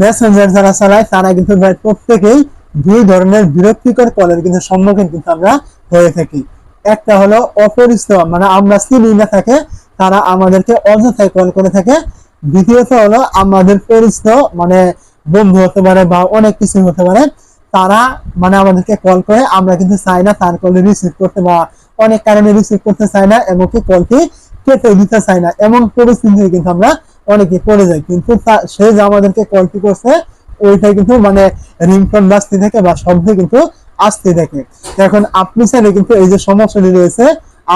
Messenger যারা চালায়, তারা কিন্তু ভাই প্রত্যেকেই দুই ধরনের বিরক্তিকর কলের কিন্তু সম্মুখীন কিন্তু আমরা হয়ে থাকি। একটা হলো অপরিচিত মানে আমরা চিনি না থাকে, তারা আমাদেরকে অযথায় কল করে থাকে। দ্বিতীয়ত হলো আমাদের পরিচিত মানে বন্ধু হতে পারে বা অনেক কিছু হতে পারে, তারা মানে আমাদেরকে কল করে, আমরা কিন্তু চাই না তার কল রিসিভ করতে বা অনেক কারণে রিসিভ করতে চাই না, এমনকি কলটি কেটে দিতে চাই না। এমন পরিস্থিতি কিন্তু আমরা অনেকে পড়ে যাই। কিন্তু সে যে আমাদেরকে কলটি করছে ওইটাই কিন্তু মানে রিংটোন বাজতে থাকে বা শব্দ কিন্তু আসতে থাকে এখন আপনি চাইলে কিন্তু এই যে সমস্যাটি রয়েছে,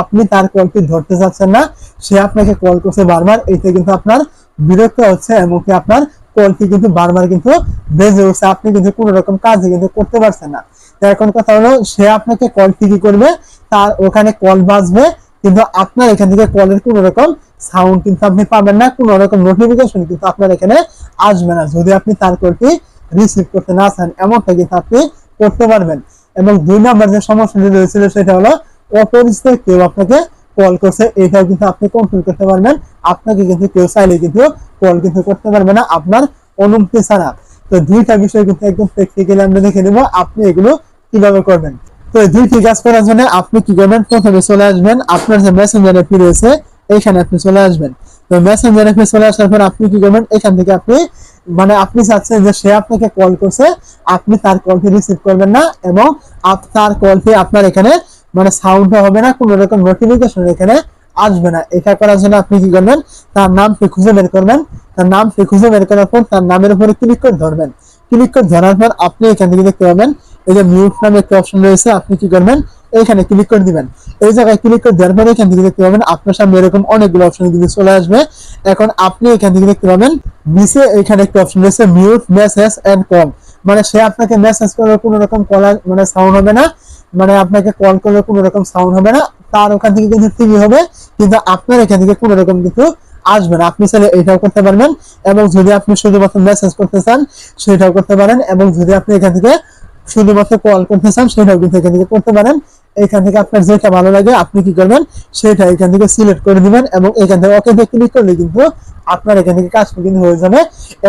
আপনি তার কলটি ধরতে চাচ্ছেন না। সে আপনাকে কল করছে বারবার, এতে কিন্তু আপনার বিরক্ত হচ্ছে, এমনকি আপনার কলটি কিন্তু বারবার কিন্তু বেজে উঠছে। আপনি কিন্তু কোনো রকম কাজে কিন্তু করতে পারছেন না। এখন কথা হলো, সে আপনাকে কলটি কি করবে? তার ওখানে কল বাজবে কিন্তু আপনার এখান থেকে কলের কোনো রকম সাউন্ড কিন্তু আপনি পাবেন না, কোনো রকম নোটিফিকেশন কিন্তু আপনার এখানে আসবে না। যদি আপনি তার কলটি রিসিভ করতে না চান, এমনটা কিন্তু আপনি করতে পারবেন। এবং দুই নাম্বার যে সমস্যাটি রয়েছিল সেটা হলো অপরিচিত কেউ আপনাকে কল করছে, এটাও কিন্তু আপনি কন্ট্রোল করতে পারবেন। আপনাকে কিন্তু কেউ চাইলে কিন্তু কল কিন্তু করতে পারবে না আপনার অনুমতি ছাড়া। তো দুইটা বিষয় কিন্তু একদম প্র্যাকটিক্যালি আমরা দেখে নেব, আপনি এগুলো কীভাবে করবেন। তো এই দুইটি কাজ করার জন্য আপনি কি করবেন? প্রথমে চলে আসবেন, আপনার যে মেসেঞ্জার অ্যাপটি রয়েছে এইখানে আপনি চলে আসবেন। তো মেসেঞ্জার অ্যাপে চলে আসার পর আপনি কি করবেন? এখান থেকে আপনি মানে আপনি চাচ্ছেন যে সে আপনাকে কল করছে, আপনি তার কলটি রিসিভ করবেন না এবং তার কলটি আপনার এখানে মানে সাউন্ড হবে না, কোনো রকম নোটিফিকেশন এখানে আসবে না। এটা করার জন্য আপনি কি করবেন? তার নামটি খুঁজে বের করবেন। তার নামটি খুঁজে বের করার পর তার নামের উপরে ক্লিক করে ধরবেন। ক্লিক করে ধরার পর আপনি এখান থেকে দেখতে পাবেন এই যে মিউট নামে একটা অপশন রয়েছে, আপনি কি করবেন? এইখানে ক্লিক করে দিবেন। এই জায়গায় ক্লিক করে দেওয়ার পরে এখান থেকে দেখতে পাবেন, আপনার সামনে এরকম অনেকগুলো অপশন কিন্তু চলে আসবে। এখন আপনি এখান থেকে দেখতে পাবেন, নিচে এখানে একটা অপশন রয়েছে মিউট মেসেজ এন্ড কল মানে সে আপনাকে মেসেজ করার কোনো রকম কল মানে সাউন্ড হবে না। মানে আপনাকে কল করলে কোনো রকম সাউন্ড হবে না। তার ওখান থেকে কিন্তু টিভি হবে, কিন্তু আপনার এখান থেকে কোনো রকম কিন্তু আসবে না। আপনি চাইলে এটাও করতে পারবেন, এবং যদি আপনি শুধুমাত্র মেসেজ করতে চান, সেটাও করতে পারেন, এবং যদি আপনি এখান থেকে শুধুমাত্র কল করতে চান সেটাও কিন্তু এখান থেকে করতে পারেন। এখান থেকে আপনার যেটা ভালো লাগে, আপনি কি করবেন, সেটা এখান থেকে সিলেক্ট করে দিবেন এবং এখান থেকে ওকে ক্লিক করলে কিন্তু আপনার এখান থেকে কাজ কিন্তু হয়ে যাবে।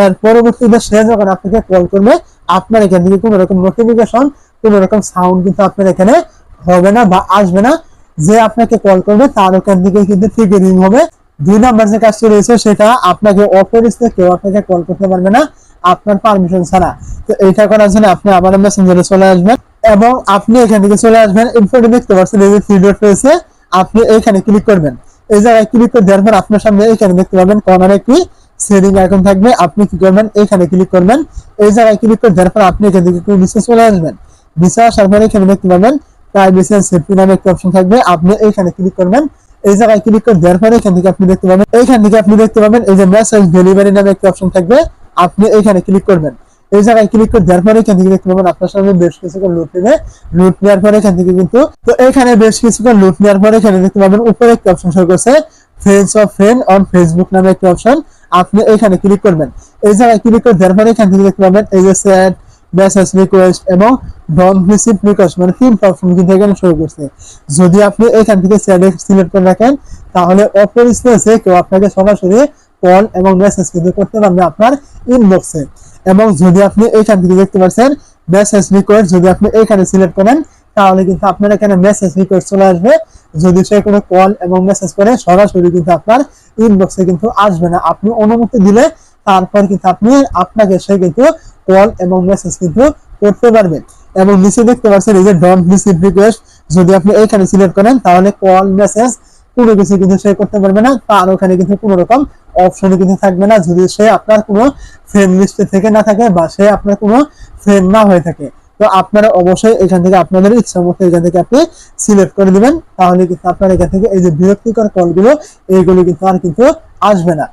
এর পরবর্তীতে সে যখন আপনাকে কল করবে, আপনার এখান থেকে কোনো রকম নোটিফিকেশন কোনো রকম সাউন্ড কিন্তু আপনার এখানে হবে না বা আসবে না। যে আপনাকে কল করবে, তার ওখান থেকে কিন্তু ঠিক রিং হবে। দুই নাম্বার যে কাজটি রয়েছে, সেটা আপনাকে অপরিচিত কেউ আপনাকে কল করতে পারবে না। আপনার পারমিশন ছাড়া। তো এটা করার জন্য আপনি আবার মেসেঞ্জারে চলে আসবেন এবং আপনি এখান থেকে চলে আসবেন। ইনফোটি দেখতে পাচ্ছেন, এই যে থ্রি ডট রয়েছে, আপনি এখানে ক্লিক করবেন। এই জায়গায় ক্লিক করে দেওয়ার পর আপনার সামনে এখানে দেখতে পাবেন কর্নারে একটি সেটিং আইকন থাকবে। আপনি কি করবেন? এখানে ক্লিক করবেন। এই জায়গায় ক্লিক করে দেওয়ার পর আপনি এখান থেকে একটু নিচে চলে আসবেন। নিচে আসার পরে এখানে দেখতে পাবেন প্রাইভেসি এন্ড সেফটি নামে একটা অপশন থাকবে। আপনি এইখানে ক্লিক করবেন। এই জায়গায় ক্লিক করে দেওয়ার পরে এখান থেকে আপনি দেখতে পাবেন। এইখান থেকে আপনি দেখতে পাবেন এই যে মেসেজ ডেলিভারি নামে একটি অপশন থাকবে। আপনি এইখানে ক্লিক করবেন। এই জায়গায় ক্লিক করে দেওয়ার পরে এখান থেকে দেখতে পাবেন আপনার সামনে বেশ কিছুক্ষণ লুট নেবে লুট নেওয়ার পরে এখান থেকে কিন্তু তো এখানে বেশ কিছুক্ষণ লুট নেওয়ার পরে এখানে দেখতে পাবেন উপরে একটা অপশন শো করছে friends of friend on Facebook নামে একটা অপশন আপনি এখানে ক্লিক করবেন। এই জায়গায় ক্লিক করে দেওয়ার পরে এখান থেকে দেখতে পাবেন এই যে স্যাড মেসেজ রিকোয়েস্ট এবং ডন রিসিভ রিকোয়েস্ট মানে তিনটা অপশন কিন্তু এখানে শো করছে। যদি আপনি এখান থেকে স্যাডে সিলেক্ট করে রাখেন, তাহলে অপরিচিত যে কেউ আপনাকে সরাসরি কল এবং মেসেজ কিন্তু করতে পারবে আপনার ইনবক্সে এবং যদি আপনি এখান থেকে দেখতে পাচ্ছেন মেসেজ রিকোয়েস্ট যদি আপনি এখানে সিলেক্ট করেন, তাহলে কিন্তু আপনার এখানে মেসেজ রিকোয়েস্ট চলে আসবে। যদি সে কোনো কল এবং মেসেজ করে, সরাসরি কিন্তু আপনার ইনবক্সে কিন্তু আসবে না। আপনি অনুমতি দিলে তারপর কিন্তু আপনি আপনাকে সে কিন্তু কল এবং মেসেজ কিন্তু করতে পারবেন এবং নিচে দেখতে পাচ্ছেন এই যে ডন্ট রিসিভ রিকোয়েস্ট যদি আপনি এইখানে সিলেক্ট করেন, তাহলে কল মেসেজ কোনো কিছু কিন্তু সে করতে পারবে না, তার ওখানে কিন্তু কোনো রকম অপশন কিন্তু থাকবে না, যদি সে আপনার কোনো ফ্রেন্ড লিস্টে থেকে না থাকে বা সে আপনার কোনো ফ্রেন্ড না হয়ে থাকে। তো আপনারা অবশ্যই এখান থেকে আপনাদের ইচ্ছা মতো এখান থেকে আপনি সিলেক্ট করে দিবেন, তাহলে কিন্তু আপনার এখান থেকে এই যে বিরক্তিকর কলগুলো এইগুলো কিন্তু আর কিন্তু আসবে না।